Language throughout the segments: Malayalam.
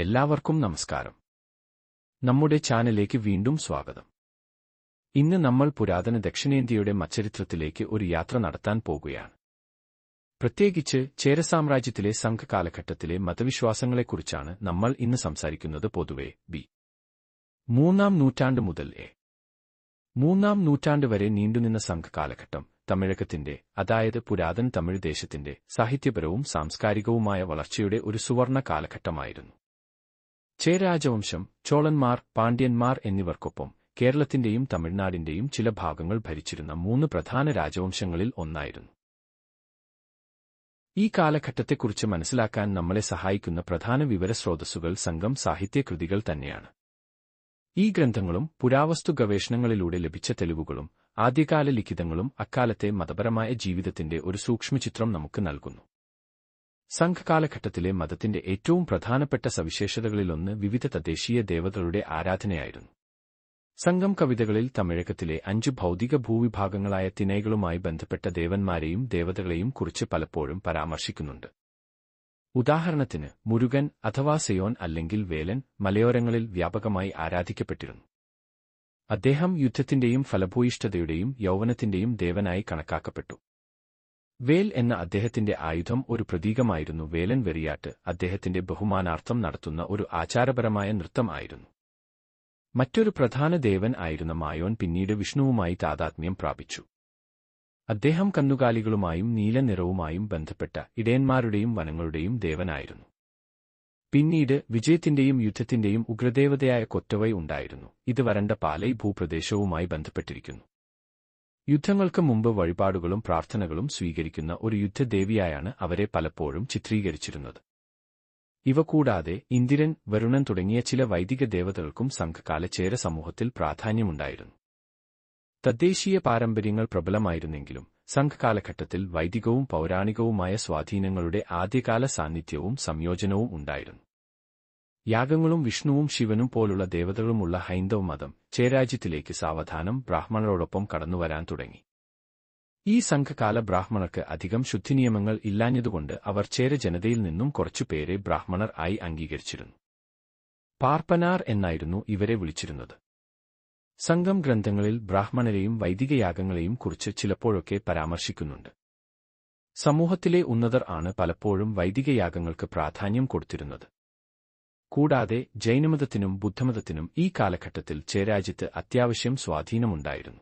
എല്ലാവർക്കും നമസ്കാരം. നമ്മുടെ ചാനലിലേക്ക് വീണ്ടും സ്വാഗതം. ഇന്ന് നമ്മൾ പുരാതന ദക്ഷിണേന്ത്യയുടെ മച്ചരിത്രത്തിലേക്ക് ഒരു യാത്ര നടത്താൻ പോകുകയാണ്. പ്രത്യേകിച്ച് ചേര സാമ്രാജ്യത്തിലെ മതവിശ്വാസങ്ങളെക്കുറിച്ചാണ് നമ്മൾ ഇന്ന് സംസാരിക്കുന്നത് പൊതുവെ ബി. മൂന്നാം നൂറ്റാണ്ട് മുതൽ എ. മൂന്നാം നൂറ്റാണ്ട് വരെ നീണ്ടുനിന്ന സംഘകാലഘട്ടം തമിഴകത്തിന്റെ അതായത് പുരാതന തമിഴ് ദേശത്തിന്റെ സാഹിത്യപരവും സാംസ്കാരികവുമായ വളർച്ചയുടെ ഒരു സുവർണ കാലഘട്ടമായിരുന്നു. ചേരാജവംശം ചോളന്മാർ പാണ്ഡ്യന്മാർ എന്നിവർക്കൊപ്പം കേരളത്തിന്റെയും തമിഴ്നാടിന്റെയും ചില ഭാഗങ്ങൾ ഭരിച്ചിരുന്ന മൂന്ന് പ്രധാന രാജവംശങ്ങളിൽ ഒന്നായിരുന്നു. ഈ കാലഘട്ടത്തെക്കുറിച്ച് മനസ്സിലാക്കാൻ നമ്മളെ സഹായിക്കുന്ന പ്രധാന വിവരസ്രോതസ്സുകൾ സംഘം സാഹിത്യകൃതികൾ തന്നെയാണ്. ഈ ഗ്രന്ഥങ്ങളും പുരാവസ്തു ഗവേഷണങ്ങളിലൂടെ ലഭിച്ച തെളിവുകളും ആദ്യകാല ലിഖിതങ്ങളും അക്കാലത്തെ മതപരമായ ജീവിതത്തിന്റെ ഒരു സൂക്ഷ്മചിത്രം നമുക്ക് നൽകുന്നു. സംഘകാലഘട്ടത്തിലെ മതത്തിന്റെ ഏറ്റവും പ്രധാനപ്പെട്ട സവിശേഷതകളിലൊന്ന് വിവിധ തദ്ദേശീയ ദേവതകളുടെ ആരാധനയായിരുന്നു. സംഘം കവിതകളിൽ തമിഴകത്തിലെ അഞ്ച് ഭൗതിക ഭൂവിഭാഗങ്ങളായ തിനൈകളുമായി ബന്ധപ്പെട്ട ദേവന്മാരെയും ദേവതകളെയും കുറിച്ച് പലപ്പോഴും പരാമർശിക്കുന്നുണ്ട്. ഉദാഹരണത്തിന് മുരുകൻ അഥവാ സെയോൻ അല്ലെങ്കിൽ വേലൻ മലയോരങ്ങളിൽ വ്യാപകമായി ആരാധിക്കപ്പെട്ടിരുന്നു. അദ്ദേഹം യുദ്ധത്തിന്റെയും ഫലഭൂയിഷ്ഠതയുടെയും യൗവനത്തിന്റെയും ദേവനായി കണക്കാക്കപ്പെട്ടു. വേൽ എന്ന അദ്ദേഹത്തിന്റെ ആയുധം ഒരു പ്രതീകമായിരുന്നു. വേലൻ വെറിയാട്ട് അദ്ദേഹത്തിന്റെ ബഹുമാനാർത്ഥം നടത്തുന്ന ഒരു ആചാരപരമായ നൃത്തമായിരുന്നു മറ്റൊരു പ്രധാന ദേവൻ ആയിരുന്ന മായോൻ പിന്നീട് വിഷ്ണുവുമായി താതാത്മ്യം പ്രാപിച്ചു. അദ്ദേഹം കന്നുകാലികളുമായും നീലനിറവുമായും ബന്ധപ്പെട്ട ഇടയന്മാരുടെയും വനങ്ങളുടെയും ദേവനായിരുന്നു. പിന്നീട് വിജയത്തിന്റെയും യുദ്ധത്തിന്റെയും ഉഗ്രദേവതയായ കൊറ്റവൈ ഉണ്ടായിരുന്നു. ഇത് വരണ്ട പാലൈ ഭൂപ്രദേശവുമായി ബന്ധപ്പെട്ടിരിക്കുന്നു. യുദ്ധങ്ങൾക്ക് മുമ്പ് വഴിപാടുകളും പ്രാർത്ഥനകളും സ്വീകരിക്കുന്ന ഒരു യുദ്ധദേവിയായാണ് അവരെ പലപ്പോഴും ചിത്രീകരിച്ചിരുന്നത്. ഇവ കൂടാതെ ഇന്ദിരൻ വരുണൻ തുടങ്ങിയ ചില വൈദിക ദേവതകൾക്കും സംഘകാല ചേര സമൂഹത്തിൽ പ്രാധാന്യമുണ്ടായിരുന്നു. തദ്ദേശീയ പാരമ്പര്യങ്ങൾ പ്രബലമായിരുന്നെങ്കിലും സംഘകാലഘട്ടത്തിൽ വൈദികവും പൗരാണികവുമായ സ്വാധീനങ്ങളുടെ ആദ്യകാല സാന്നിധ്യവും സംയോജനവും ഉണ്ടായിരുന്നു. യാഗങ്ങളും വിഷ്ണുവും ശിവനും പോലുള്ള ദേവതകളുമുള്ള ഹൈന്ദവ മതം ചേരാജ്യത്തിലേക്ക് സാവധാനം ബ്രാഹ്മണരോടൊപ്പം കടന്നുവരാൻ തുടങ്ങി. ഈ സംഘകാല ബ്രാഹ്മണർക്ക് അധികം ശുദ്ധിനിയമങ്ങൾ ഇല്ലാഞ്ഞതുകൊണ്ട് അവർ ചേര ജനതയിൽ നിന്നും കുറച്ചുപേരെ ബ്രാഹ്മണർ ആയി അംഗീകരിച്ചിരുന്നു. പാർപ്പനാർ എന്നായിരുന്നു ഇവരെ വിളിച്ചിരുന്നത്. സംഘം ഗ്രന്ഥങ്ങളിൽ ബ്രാഹ്മണരെയും വൈദികയാഗങ്ങളെയും കുറിച്ച് ചിലപ്പോഴൊക്കെ പരാമർശിക്കുന്നുണ്ട്. സമൂഹത്തിലെ ഉന്നതർ ആണ് പലപ്പോഴും വൈദികയാഗങ്ങൾക്ക് പ്രാധാന്യം കൊടുത്തിരുന്നത്. കൂടാതെ ജൈനമതത്തിനും ബുദ്ധമതത്തിനും ഈ കാലഘട്ടത്തിൽ ചേരാജ്യത്ത് അത്യാവശ്യം സ്വാധീനമുണ്ടായിരുന്നു.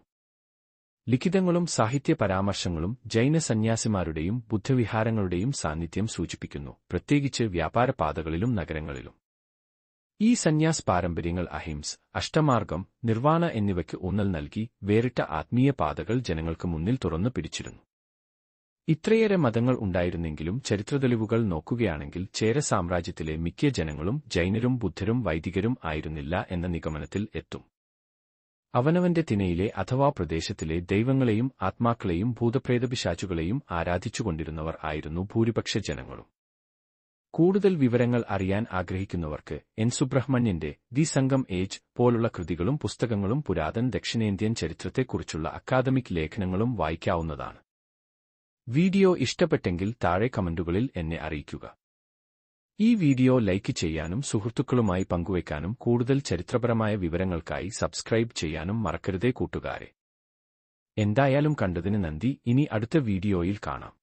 ലിഖിതങ്ങളും സാഹിത്യ പരാമർശങ്ങളും ജൈന സന്യാസിമാരുടെയും ബുദ്ധവിഹാരങ്ങളുടെയും സാന്നിധ്യം സൂചിപ്പിക്കുന്നു പ്രത്യേകിച്ച് വ്യാപാരപാതകളിലും നഗരങ്ങളിലും. ഈ സന്യാസ് പാരമ്പര്യങ്ങൾ അഹിംസ് അഷ്ടമാർഗം നിർവാണ എന്നിവയ്ക്ക് ഊന്നൽ നൽകി വേറിട്ട ആത്മീയ പാതകൾ ജനങ്ങൾക്ക് മുന്നിൽ തുറന്നു പിടിച്ചിരുന്നു. ഇത്രയേറെ മതങ്ങൾ ഉണ്ടായിരുന്നെങ്കിലും ചരിത്രതെളിവുകൾ നോക്കുകയാണെങ്കിൽ ചേര സാമ്രാജ്യത്തിലെ മിക്ക ജനങ്ങളും ജൈനരും ബുദ്ധരും വൈദികരും ആയിരുന്നില്ല എന്ന നിഗമനത്തിൽ എത്തും. അവനവന്റെ തിനയിലെ അഥവാ പ്രദേശത്തിലെ ദൈവങ്ങളെയും ആത്മാക്കളെയും ഭൂതപ്രേതപിശാചുകളെയും ആരാധിച്ചുകൊണ്ടിരുന്നവർ ആയിരുന്നു ഭൂരിപക്ഷ ജനങ്ങളും. കൂടുതൽ വിവരങ്ങൾ അറിയാൻ ആഗ്രഹിക്കുന്നവർക്ക് എൻ. സുബ്രഹ്മണ്യന്റെ ദി സംഗം ഏജ് പോലുള്ള കൃതികളും പുസ്തകങ്ങളും പുരാതൻ ദക്ഷിണേന്ത്യൻ ചരിത്രത്തെക്കുറിച്ചുള്ള അക്കാദമിക് ലേഖനങ്ങളും വായിക്കാവുന്നതാണ്. വീഡിയോ ഇഷ്ടപ്പെട്ടെങ്കിൽ താഴെ കമന്റുകളിൽ എന്നെ അറിയിക്കുക. ഈ വീഡിയോ ലൈക്ക് ചെയ്യാനും സുഹൃത്തുക്കളുമായി പങ്കുവയ്ക്കാനും കൂടുതൽ ചരിത്രപരമായ വിവരങ്ങൾക്കായി സബ്സ്ക്രൈബ് ചെയ്യാനും മറക്കരുതേ കൂട്ടുകാരെ. എന്തായാലും കണ്ടതിന് നന്ദി. ഇനി അടുത്ത വീഡിയോയിൽ കാണാം.